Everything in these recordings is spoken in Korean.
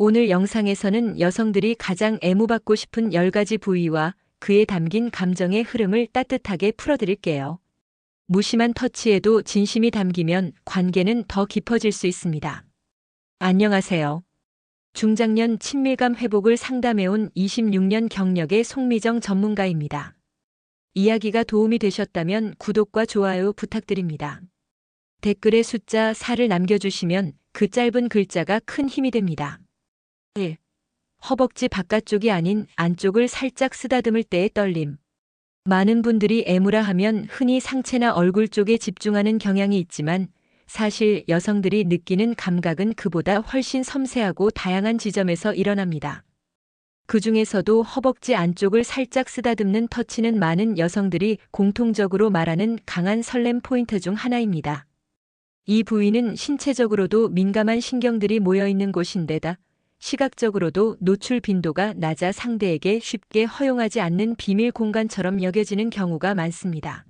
오늘 영상에서는 여성들이 가장 애무받고 싶은 10가지 부위와 그에 담긴 감정의 흐름을 따뜻하게 풀어드릴게요. 무심한 터치에도 진심이 담기면 관계는 더 깊어질 수 있습니다. 안녕하세요. 중장년 친밀감 회복을 상담해온 26년 경력의 송미정 전문가입니다. 이야기가 도움이 되셨다면 구독과 좋아요 부탁드립니다. 댓글에 숫자 4를 남겨주시면 그 짧은 글자가 큰 힘이 됩니다. 1. 허벅지 바깥쪽이 아닌 안쪽을 살짝 쓰다듬을 때의 떨림. 많은 분들이 애무라 하면 흔히 상체나 얼굴 쪽에 집중하는 경향이 있지만 사실 여성들이 느끼는 감각은 그보다 훨씬 섬세하고 다양한 지점에서 일어납니다. 그 중에서도 허벅지 안쪽을 살짝 쓰다듬는 터치는 많은 여성들이 공통적으로 말하는 강한 설렘 포인트 중 하나입니다. 이 부위는 신체적으로도 민감한 신경들이 모여 있는 곳인데다 시각적으로도 노출 빈도가 낮아 상대에게 쉽게 허용하지 않는 비밀 공간처럼 여겨지는 경우가 많습니다.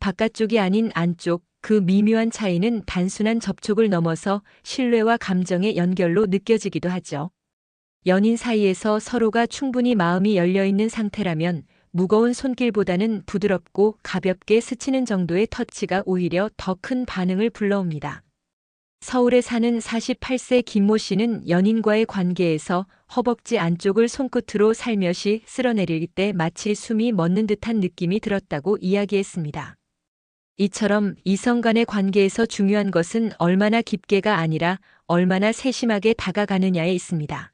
바깥쪽이 아닌 안쪽, 그 미묘한 차이는 단순한 접촉을 넘어서 신뢰와 감정의 연결로 느껴지기도 하죠. 연인 사이에서 서로가 충분히 마음이 열려 있는 상태라면 무거운 손길보다는 부드럽고 가볍게 스치는 정도의 터치가 오히려 더 큰 반응을 불러옵니다. 서울에 사는 48세 김모 씨는 연인과의 관계에서 허벅지 안쪽을 손끝으로 살며시 쓸어내릴 때 마치 숨이 멎는 듯한 느낌이 들었다고 이야기했습니다. 이처럼 이성 간의 관계에서 중요한 것은 얼마나 깊게가 아니라 얼마나 세심하게 다가가느냐에 있습니다.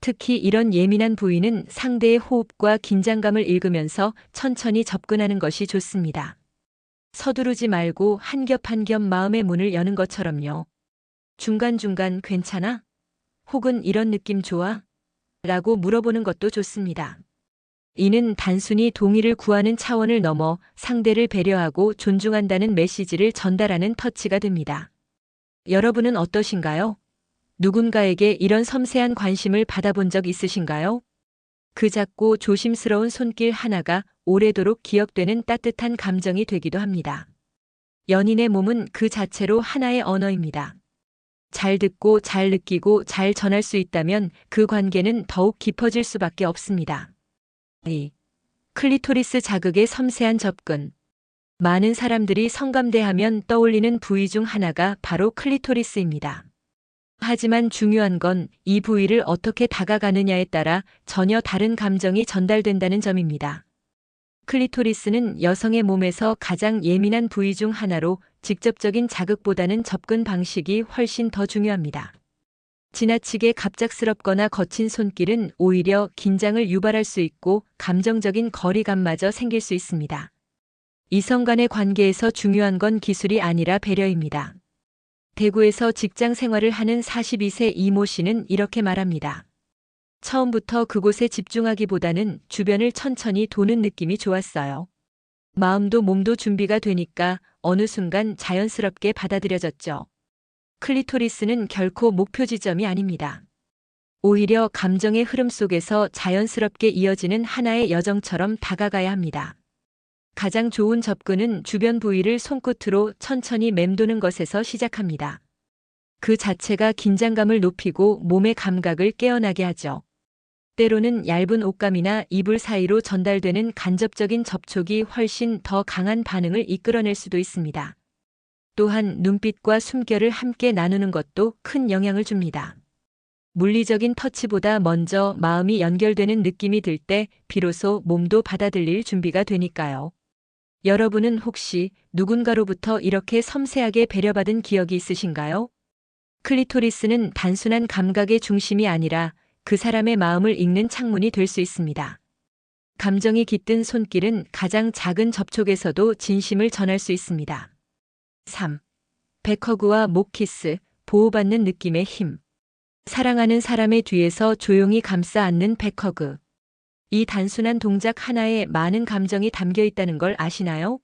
특히 이런 예민한 부위는 상대의 호흡과 긴장감을 읽으면서 천천히 접근하는 것이 좋습니다. 서두르지 말고 한 겹 한 겹 마음의 문을 여는 것처럼요. 중간중간 괜찮아? 혹은 이런 느낌 좋아? 라고 물어보는 것도 좋습니다. 이는 단순히 동의를 구하는 차원을 넘어 상대를 배려하고 존중한다는 메시지를 전달하는 터치가 됩니다. 여러분은 어떠신가요? 누군가에게 이런 섬세한 관심을 받아본 적 있으신가요? 그 작고 조심스러운 손길 하나가 오래도록 기억되는 따뜻한 감정이 되기도 합니다. 연인의 몸은 그 자체로 하나의 언어입니다. 잘 듣고 잘 느끼고 잘 전할 수 있다면 그 관계는 더욱 깊어질 수밖에 없습니다. 2. 클리토리스 자극의 섬세한 접근. 많은 사람들이 성감대하면 떠올리는 부위 중 하나가 바로 클리토리스입니다. 하지만 중요한 건 이 부위를 어떻게 다가가느냐에 따라 전혀 다른 감정이 전달된다는 점입니다. 클리토리스는 여성의 몸에서 가장 예민한 부위 중 하나로 직접적인 자극보다는 접근 방식이 훨씬 더 중요합니다. 지나치게 갑작스럽거나 거친 손길은 오히려 긴장을 유발할 수 있고 감정적인 거리감마저 생길 수 있습니다. 이성 간의 관계에서 중요한 건 기술이 아니라 배려입니다. 대구에서 직장 생활을 하는 42세 이모 씨는 이렇게 말합니다. 처음부터 그곳에 집중하기보다는 주변을 천천히 도는 느낌이 좋았어요. 마음도 몸도 준비가 되니까 어느 순간 자연스럽게 받아들여졌죠. 클리토리스는 결코 목표 지점이 아닙니다. 오히려 감정의 흐름 속에서 자연스럽게 이어지는 하나의 여정처럼 다가가야 합니다. 가장 좋은 접근은 주변 부위를 손끝으로 천천히 맴도는 것에서 시작합니다. 그 자체가 긴장감을 높이고 몸의 감각을 깨어나게 하죠. 때로는 얇은 옷감이나 이불 사이로 전달되는 간접적인 접촉이 훨씬 더 강한 반응을 이끌어낼 수도 있습니다. 또한 눈빛과 숨결을 함께 나누는 것도 큰 영향을 줍니다. 물리적인 터치보다 먼저 마음이 연결되는 느낌이 들 때 비로소 몸도 받아들일 준비가 되니까요. 여러분은 혹시 누군가로부터 이렇게 섬세하게 배려받은 기억이 있으신가요? 클리토리스는 단순한 감각의 중심이 아니라 그 사람의 마음을 읽는 창문이 될 수 있습니다. 감정이 깃든 손길은 가장 작은 접촉에서도 진심을 전할 수 있습니다. 3. 백허그와 목키스, 보호받는 느낌의 힘. 사랑하는 사람의 뒤에서 조용히 감싸 안는 백허그. 이 단순한 동작 하나에 많은 감정이 담겨 있다는 걸 아시나요?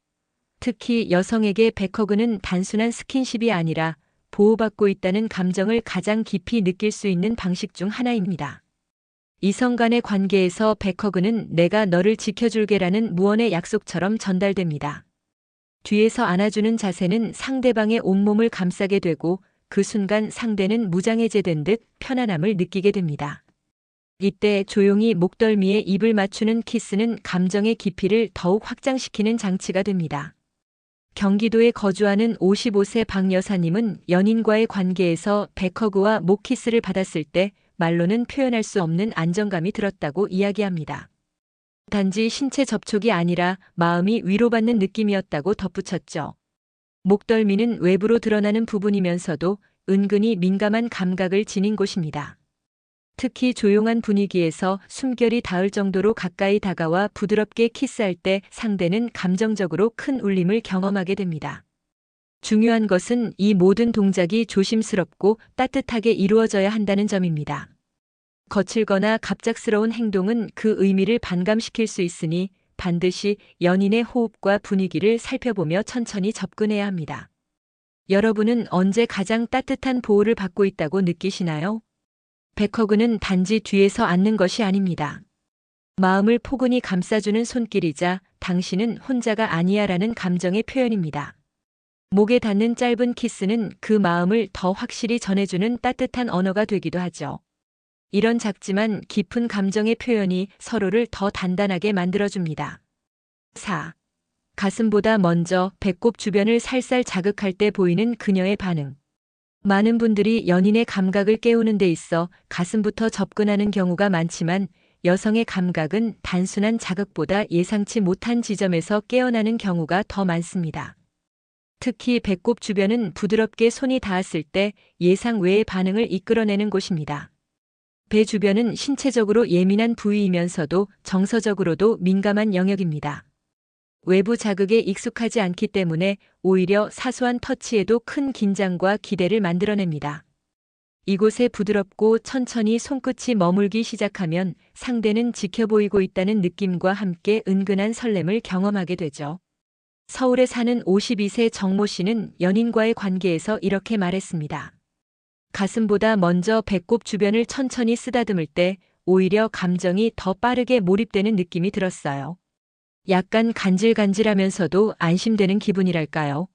특히 여성에게 백허그는 단순한 스킨십이 아니라 보호받고 있다는 감정을 가장 깊이 느낄 수 있는 방식 중 하나입니다. 이성 간의 관계에서 백허그는 내가 너를 지켜줄게라는 무언의 약속처럼 전달됩니다. 뒤에서 안아주는 자세는 상대방의 온몸을 감싸게 되고 그 순간 상대는 무장해제된 듯 편안함을 느끼게 됩니다. 이때 조용히 목덜미에 입을 맞추는 키스는 감정의 깊이를 더욱 확장시키는 장치가 됩니다. 경기도에 거주하는 55세 박 여사님은 연인과의 관계에서 백허그와 목키스를 받았을 때 말로는 표현할 수 없는 안정감이 들었다고 이야기합니다. 단지 신체 접촉이 아니라 마음이 위로받는 느낌이었다고 덧붙였죠. 목덜미는 외부로 드러나는 부분이면서도 은근히 민감한 감각을 지닌 곳입니다. 특히 조용한 분위기에서 숨결이 닿을 정도로 가까이 다가와 부드럽게 키스할 때 상대는 감정적으로 큰 울림을 경험하게 됩니다. 중요한 것은 이 모든 동작이 조심스럽고 따뜻하게 이루어져야 한다는 점입니다. 거칠거나 갑작스러운 행동은 그 의미를 반감시킬 수 있으니 반드시 연인의 호흡과 분위기를 살펴보며 천천히 접근해야 합니다. 여러분은 언제 가장 따뜻한 보호를 받고 있다고 느끼시나요? 백허그는 단지 뒤에서 앉는 것이 아닙니다. 마음을 포근히 감싸주는 손길이자 당신은 혼자가 아니야 라는 감정의 표현입니다. 목에 닿는 짧은 키스는 그 마음을 더 확실히 전해주는 따뜻한 언어가 되기도 하죠. 이런 작지만 깊은 감정의 표현이 서로를 더 단단하게 만들어줍니다. 4. 가슴보다 먼저 배꼽 주변을 살살 자극할 때 보이는 그녀의 반응. 많은 분들이 연인의 감각을 깨우는 데 있어 가슴부터 접근하는 경우가 많지만 여성의 감각은 단순한 자극보다 예상치 못한 지점에서 깨어나는 경우가 더 많습니다. 특히 배꼽 주변은 부드럽게 손이 닿았을 때 예상 외의 반응을 이끌어내는 곳입니다. 배 주변은 신체적으로 예민한 부위이면서도 정서적으로도 민감한 영역입니다. 외부 자극에 익숙하지 않기 때문에 오히려 사소한 터치에도 큰 긴장과 기대를 만들어냅니다. 이곳에 부드럽고 천천히 손끝이 머물기 시작하면 상대는 지켜보이고 있다는 느낌과 함께 은근한 설렘을 경험하게 되죠. 서울에 사는 52세 정모 씨는 연인과의 관계에서 이렇게 말했습니다. 가슴보다 먼저 배꼽 주변을 천천히 쓰다듬을 때 오히려 감정이 더 빠르게 몰입되는 느낌이 들었어요. 약간 간질간질하면서도 안심되는 기분이랄까요.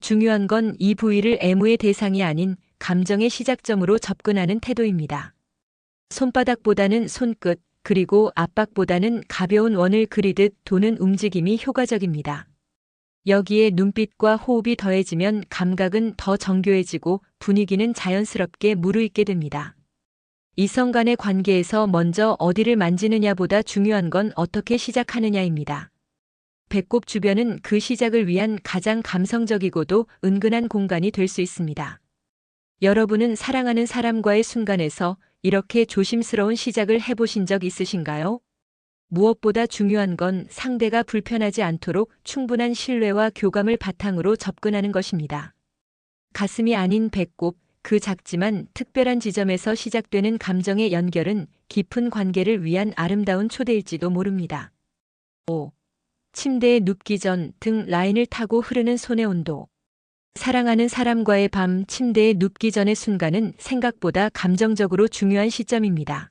중요한 건 이 부위를 애무의 대상이 아닌 감정의 시작점으로 접근하는 태도입니다. 손바닥보다는 손끝, 그리고 압박보다는 가벼운 원을 그리듯 도는 움직임이 효과적입니다. 여기에 눈빛과 호흡이 더해지면 감각은 더 정교해지고 분위기는 자연스럽게 무르익게 됩니다. 이성 간의 관계에서 먼저 어디를 만지느냐보다 중요한 건 어떻게 시작하느냐입니다. 배꼽 주변은 그 시작을 위한 가장 감성적이고도 은근한 공간이 될 수 있습니다. 여러분은 사랑하는 사람과의 순간에서 이렇게 조심스러운 시작을 해보신 적 있으신가요? 무엇보다 중요한 건 상대가 불편하지 않도록 충분한 신뢰와 교감을 바탕으로 접근하는 것입니다. 가슴이 아닌 배꼽, 그 작지만 특별한 지점에서 시작되는 감정의 연결은 깊은 관계를 위한 아름다운 초대일지도 모릅니다. 5. 침대에 눕기 전 등 라인을 타고 흐르는 손의 온도. 사랑하는 사람과의 밤 침대에 눕기 전의 순간은 생각보다 감정적으로 중요한 시점입니다.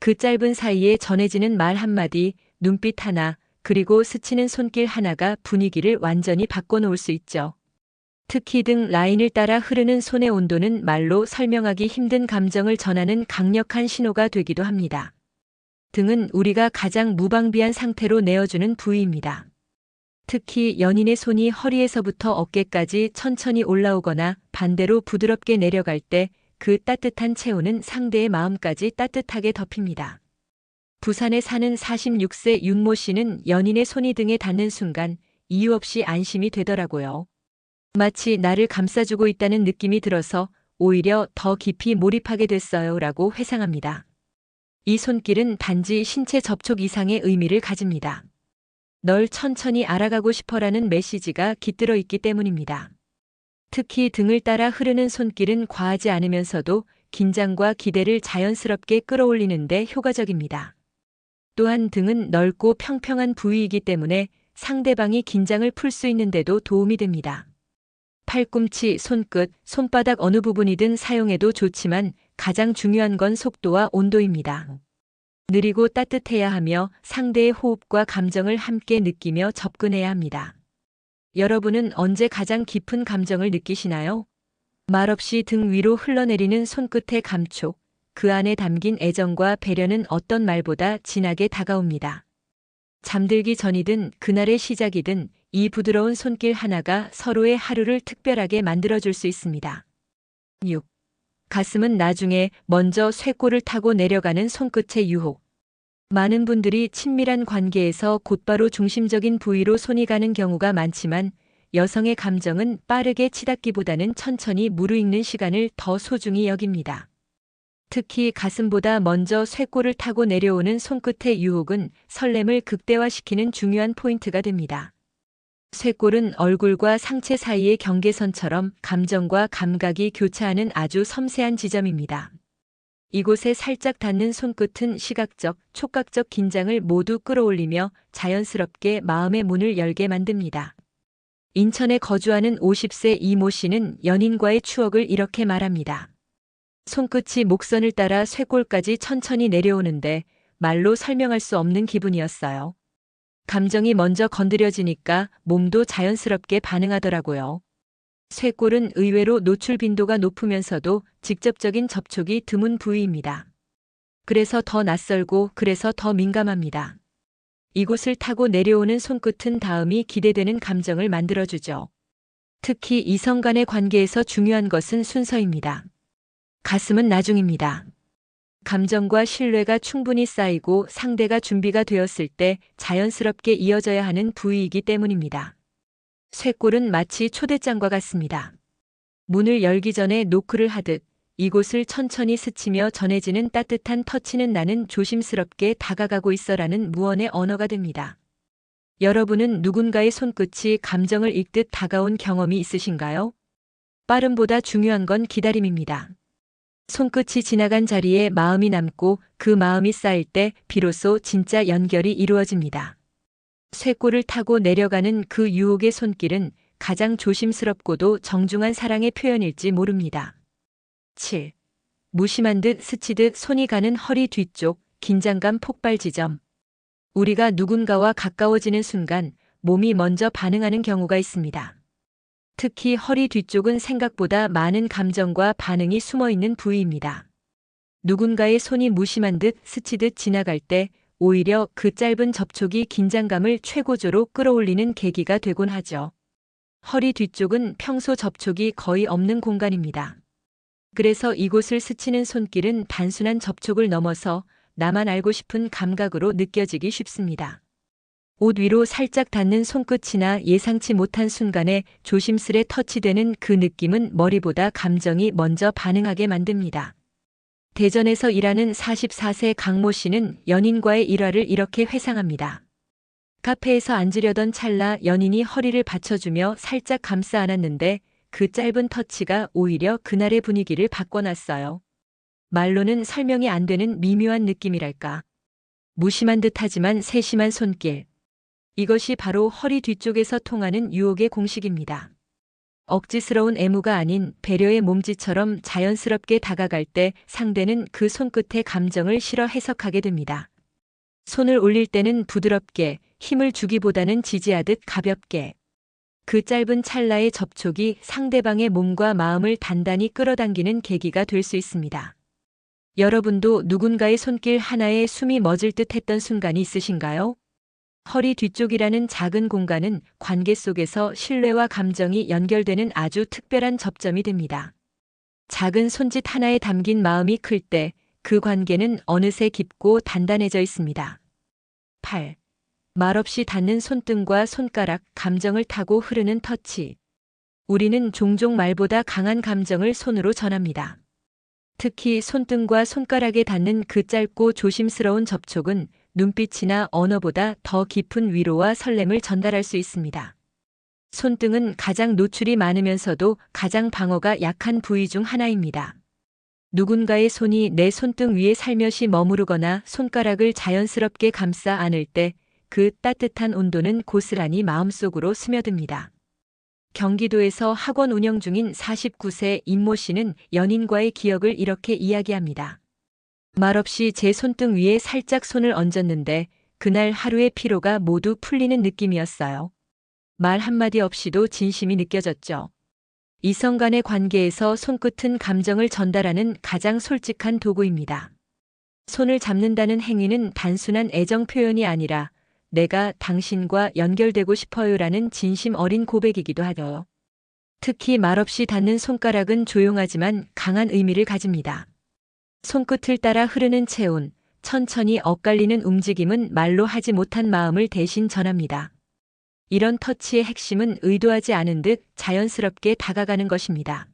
그 짧은 사이에 전해지는 말 한마디, 눈빛 하나, 그리고 스치는 손길 하나가 분위기를 완전히 바꿔놓을 수 있죠. 특히 등 라인을 따라 흐르는 손의 온도는 말로 설명하기 힘든 감정을 전하는 강력한 신호가 되기도 합니다. 등은 우리가 가장 무방비한 상태로 내어주는 부위입니다. 특히 연인의 손이 허리에서부터 어깨까지 천천히 올라오거나 반대로 부드럽게 내려갈 때 그 따뜻한 체온은 상대의 마음까지 따뜻하게 덮입니다. 부산에 사는 46세 윤모 씨는 연인의 손이 등에 닿는 순간 이유 없이 안심이 되더라고요. 마치 나를 감싸주고 있다는 느낌이 들어서 오히려 더 깊이 몰입하게 됐어요 라고 회상합니다. 이 손길은 단지 신체 접촉 이상의 의미를 가집니다. 널 천천히 알아가고 싶어라는 메시지가 깃들어 있기 때문입니다. 특히 등을 따라 흐르는 손길은 과하지 않으면서도 긴장과 기대를 자연스럽게 끌어올리는데 효과적입니다. 또한 등은 넓고 평평한 부위이기 때문에 상대방이 긴장을 풀 수 있는데도 도움이 됩니다. 팔꿈치, 손끝, 손바닥 어느 부분이든 사용해도 좋지만 가장 중요한 건 속도와 온도입니다. 느리고 따뜻해야 하며 상대의 호흡과 감정을 함께 느끼며 접근해야 합니다. 여러분은 언제 가장 깊은 감정을 느끼시나요? 말없이 등 위로 흘러내리는 손끝의 감촉, 그 안에 담긴 애정과 배려는 어떤 말보다 진하게 다가옵니다. 잠들기 전이든 그날의 시작이든 이 부드러운 손길 하나가 서로의 하루를 특별하게 만들어줄 수 있습니다. 6. 가슴은 나중에 먼저 쇄골을 타고 내려가는 손끝의 유혹. 많은 분들이 친밀한 관계에서 곧바로 중심적인 부위로 손이 가는 경우가 많지만 여성의 감정은 빠르게 치닫기보다는 천천히 무르익는 시간을 더 소중히 여깁니다. 특히 가슴보다 먼저 쇄골을 타고 내려오는 손끝의 유혹은 설렘을 극대화시키는 중요한 포인트가 됩니다. 쇄골은 얼굴과 상체 사이의 경계선처럼 감정과 감각이 교차하는 아주 섬세한 지점입니다. 이곳에 살짝 닿는 손끝은 시각적, 촉각적 긴장을 모두 끌어올리며 자연스럽게 마음의 문을 열게 만듭니다. 인천에 거주하는 50세 이모 씨는 연인과의 추억을 이렇게 말합니다. 손끝이 목선을 따라 쇄골까지 천천히 내려오는데 말로 설명할 수 없는 기분이었어요. 감정이 먼저 건드려지니까 몸도 자연스럽게 반응하더라고요. 쇄골은 의외로 노출 빈도가 높으면서도 직접적인 접촉이 드문 부위입니다. 그래서 더 낯설고 그래서 더 민감합니다. 이곳을 타고 내려오는 손끝은 다음이 기대되는 감정을 만들어주죠. 특히 이성 간의 관계에서 중요한 것은 순서입니다. 가슴은 나중입니다. 감정과 신뢰가 충분히 쌓이고 상대가 준비가 되었을 때 자연스럽게 이어져야 하는 부위이기 때문입니다. 쇄골은 마치 초대장과 같습니다. 문을 열기 전에 노크를 하듯 이곳을 천천히 스치며 전해지는 따뜻한 터치는 나는 조심스럽게 다가가고 있어라는 무언의 언어가 됩니다. 여러분은 누군가의 손끝이 감정을 읽듯 다가온 경험이 있으신가요? 빠름보다 중요한 건 기다림입니다. 손끝이 지나간 자리에 마음이 남고 그 마음이 쌓일 때 비로소 진짜 연결이 이루어집니다. 쇄골을 타고 내려가는 그 유혹의 손길은 가장 조심스럽고도 정중한 사랑의 표현일지 모릅니다. 7. 무심한 듯 스치듯 손이 가는 허리 뒤쪽 긴장감 폭발 지점. 우리가 누군가와 가까워지는 순간 몸이 먼저 반응하는 경우가 있습니다. 특히 허리 뒤쪽은 생각보다 많은 감정과 반응이 숨어 있는 부위입니다. 누군가의 손이 무심한 듯 스치듯 지나갈 때 오히려 그 짧은 접촉이 긴장감을 최고조로 끌어올리는 계기가 되곤 하죠. 허리 뒤쪽은 평소 접촉이 거의 없는 공간입니다. 그래서 이곳을 스치는 손길은 단순한 접촉을 넘어서 나만 알고 싶은 감각으로 느껴지기 쉽습니다. 옷 위로 살짝 닿는 손끝이나 예상치 못한 순간에 조심스레 터치되는 그 느낌은 머리보다 감정이 먼저 반응하게 만듭니다. 대전에서 일하는 44세 강모 씨는 연인과의 일화를 이렇게 회상합니다. 카페에서 앉으려던 찰나 연인이 허리를 받쳐주며 살짝 감싸 안았는데 그 짧은 터치가 오히려 그날의 분위기를 바꿔놨어요. 말로는 설명이 안 되는 미묘한 느낌이랄까. 무심한 듯하지만 세심한 손길. 이것이 바로 허리 뒤쪽에서 통하는 유혹의 공식입니다. 억지스러운 애무가 아닌 배려의 몸짓처럼 자연스럽게 다가갈 때 상대는 그 손끝의 감정을 실어 해석하게 됩니다. 손을 올릴 때는 부드럽게 힘을 주기보다는 지지하듯 가볍게. 그 짧은 찰나의 접촉이 상대방의 몸과 마음을 단단히 끌어당기는 계기가 될 수 있습니다. 여러분도 누군가의 손길 하나에 숨이 멎을 듯 했던 순간이 있으신가요? 허리 뒤쪽이라는 작은 공간은 관계 속에서 신뢰와 감정이 연결되는 아주 특별한 접점이 됩니다. 작은 손짓 하나에 담긴 마음이 클 때 그 관계는 어느새 깊고 단단해져 있습니다. 8. 말없이 닿는 손등과 손가락, 감정을 타고 흐르는 터치. 우리는 종종 말보다 강한 감정을 손으로 전합니다. 특히 손등과 손가락에 닿는 그 짧고 조심스러운 접촉은 눈빛이나 언어보다 더 깊은 위로와 설렘을 전달할 수 있습니다. 손등은 가장 노출이 많으면서도 가장 방어가 약한 부위 중 하나입니다. 누군가의 손이 내 손등 위에 살며시 머무르거나 손가락을 자연스럽게 감싸 안을 때 그 따뜻한 온도는 고스란히 마음속으로 스며듭니다. 경기도에서 학원 운영 중인 49세 임모 씨는 연인과의 기억을 이렇게 이야기합니다. 말없이 제 손등 위에 살짝 손을 얹었는데 그날 하루의 피로가 모두 풀리는 느낌이었어요. 말 한마디 없이도 진심이 느껴졌죠. 이성 간의 관계에서 손끝은 감정을 전달하는 가장 솔직한 도구입니다. 손을 잡는다는 행위는 단순한 애정 표현이 아니라 내가 당신과 연결되고 싶어요라는 진심 어린 고백이기도 하죠. 특히 말없이 닿는 손가락은 조용하지만 강한 의미를 가집니다. 손끝을 따라 흐르는 체온, 천천히 엇갈리는 움직임은 말로 하지 못한 마음을 대신 전합니다. 이런 터치의 핵심은 의도하지 않은 듯 자연스럽게 다가가는 것입니다.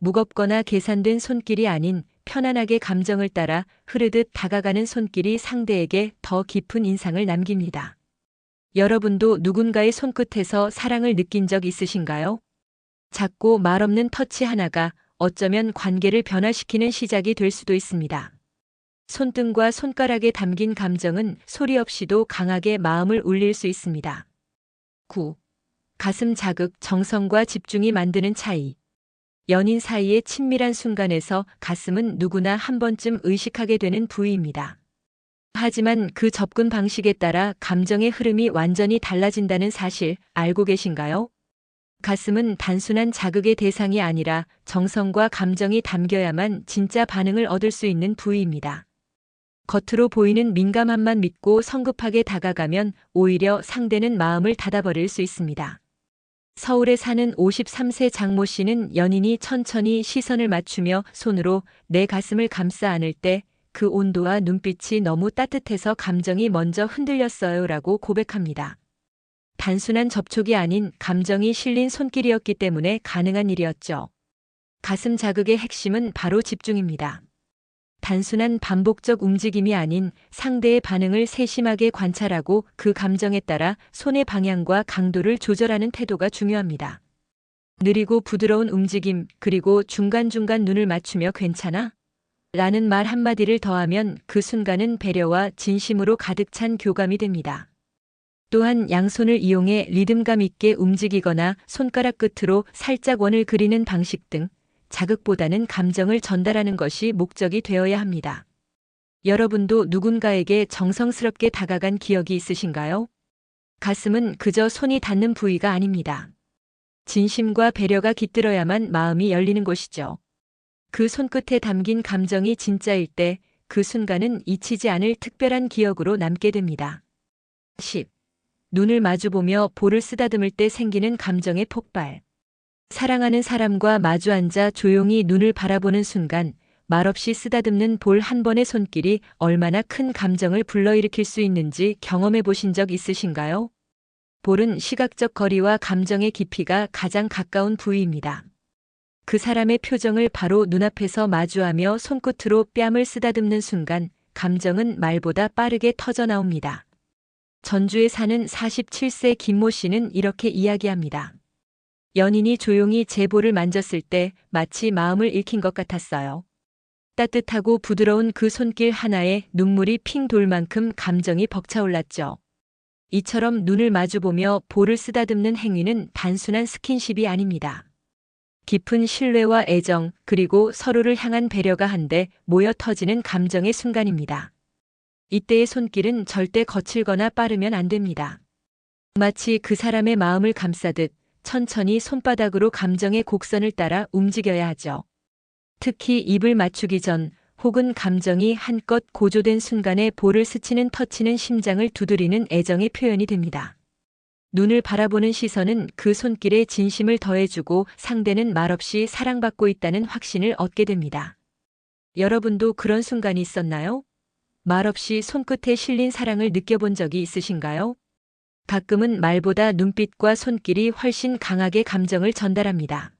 무겁거나 계산된 손길이 아닌 편안하게 감정을 따라 흐르듯 다가가는 손길이 상대에게 더 깊은 인상을 남깁니다. 여러분도 누군가의 손끝에서 사랑을 느낀 적 있으신가요? 작고 말없는 터치 하나가 어쩌면 관계를 변화시키는 시작이 될 수도 있습니다. 손등과 손가락에 담긴 감정은 소리 없이도 강하게 마음을 울릴 수 있습니다. 9. 가슴 자극, 정성과 집중이 만드는 차이. 연인 사이의 친밀한 순간에서 가슴은 누구나 한 번쯤 의식하게 되는 부위입니다. 하지만 그 접근 방식에 따라 감정의 흐름이 완전히 달라진다는 사실 알고 계신가요? 가슴은 단순한 자극의 대상이 아니라 정성과 감정이 담겨야만 진짜 반응을 얻을 수 있는 부위입니다. 겉으로 보이는 민감함만 믿고 성급하게 다가가면 오히려 상대는 마음을 닫아버릴 수 있습니다. 서울에 사는 53세 장모 씨는 연인이 천천히 시선을 맞추며 손으로 내 가슴을 감싸 안을 때 그 온도와 눈빛이 너무 따뜻해서 감정이 먼저 흔들렸어요 라고 고백합니다. 단순한 접촉이 아닌 감정이 실린 손길이었기 때문에 가능한 일이었죠. 가슴 자극의 핵심은 바로 집중입니다. 단순한 반복적 움직임이 아닌 상대의 반응을 세심하게 관찰하고 그 감정에 따라 손의 방향과 강도를 조절하는 태도가 중요합니다. 느리고 부드러운 움직임, 그리고 중간중간 눈을 맞추며 괜찮아? 라는 말 한마디를 더하면 그 순간은 배려와 진심으로 가득 찬 교감이 됩니다. 또한 양손을 이용해 리듬감 있게 움직이거나 손가락 끝으로 살짝 원을 그리는 방식 등 자극보다는 감정을 전달하는 것이 목적이 되어야 합니다. 여러분도 누군가에게 정성스럽게 다가간 기억이 있으신가요? 가슴은 그저 손이 닿는 부위가 아닙니다. 진심과 배려가 깃들어야만 마음이 열리는 곳이죠. 그 손끝에 담긴 감정이 진짜일 때 그 순간은 잊히지 않을 특별한 기억으로 남게 됩니다. 10. 눈을 마주보며 볼을 쓰다듬을 때 생기는 감정의 폭발. 사랑하는 사람과 마주 앉아 조용히 눈을 바라보는 순간 말없이 쓰다듬는 볼 한 번의 손길이 얼마나 큰 감정을 불러일으킬 수 있는지 경험해 보신 적 있으신가요? 볼은 시각적 거리와 감정의 깊이가 가장 가까운 부위입니다. 그 사람의 표정을 바로 눈앞에서 마주하며 손끝으로 뺨을 쓰다듬는 순간 감정은 말보다 빠르게 터져 나옵니다. 전주에 사는 47세 김모 씨는 이렇게 이야기합니다. 연인이 조용히 제 볼을 만졌을 때 마치 마음을 읽힌 것 같았어요. 따뜻하고 부드러운 그 손길 하나에 눈물이 핑 돌 만큼 감정이 벅차올랐죠. 이처럼 눈을 마주보며 볼을 쓰다듬는 행위는 단순한 스킨십이 아닙니다. 깊은 신뢰와 애정, 그리고 서로를 향한 배려가 한데 모여 터지는 감정의 순간입니다. 이때의 손길은 절대 거칠거나 빠르면 안 됩니다. 마치 그 사람의 마음을 감싸듯 천천히 손바닥으로 감정의 곡선을 따라 움직여야 하죠. 특히 입을 맞추기 전 혹은 감정이 한껏 고조된 순간에 볼을 스치는 터치는 심장을 두드리는 애정의 표현이 됩니다. 눈을 바라보는 시선은 그 손길에 진심을 더해주고 상대는 말없이 사랑받고 있다는 확신을 얻게 됩니다. 여러분도 그런 순간이 있었나요? 말없이 손끝에 실린 사랑을 느껴본 적이 있으신가요? 가끔은 말보다 눈빛과 손길이 훨씬 강하게 감정을 전달합니다.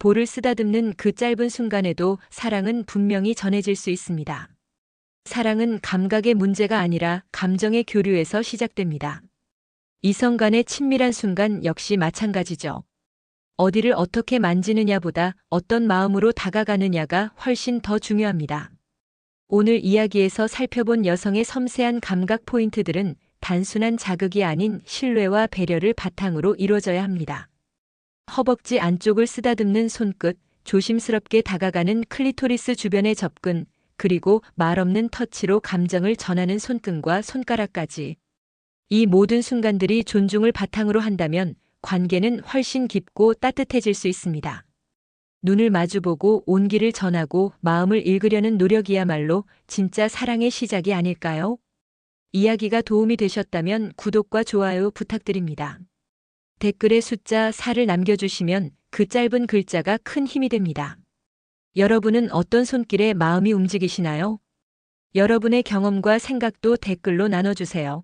볼을 쓰다듬는 그 짧은 순간에도 사랑은 분명히 전해질 수 있습니다. 사랑은 감각의 문제가 아니라 감정의 교류에서 시작됩니다. 이성 간의 친밀한 순간 역시 마찬가지죠. 어디를 어떻게 만지느냐보다 어떤 마음으로 다가가느냐가 훨씬 더 중요합니다. 오늘 이야기에서 살펴본 여성의 섬세한 감각 포인트들은 단순한 자극이 아닌 신뢰와 배려를 바탕으로 이루어져야 합니다. 허벅지 안쪽을 쓰다듬는 손끝, 조심스럽게 다가가는 클리토리스 주변의 접근, 그리고 말없는 터치로 감정을 전하는 손등과 손가락까지 이 모든 순간들이 존중을 바탕으로 한다면 관계는 훨씬 깊고 따뜻해질 수 있습니다. 눈을 마주보고 온기를 전하고 마음을 읽으려는 노력이야말로 진짜 사랑의 시작이 아닐까요? 이야기가 도움이 되셨다면 구독과 좋아요 부탁드립니다. 댓글에 숫자 4를 남겨주시면 그 짧은 글자가 큰 힘이 됩니다. 여러분은 어떤 손길에 마음이 움직이시나요? 여러분의 경험과 생각도 댓글로 나눠주세요.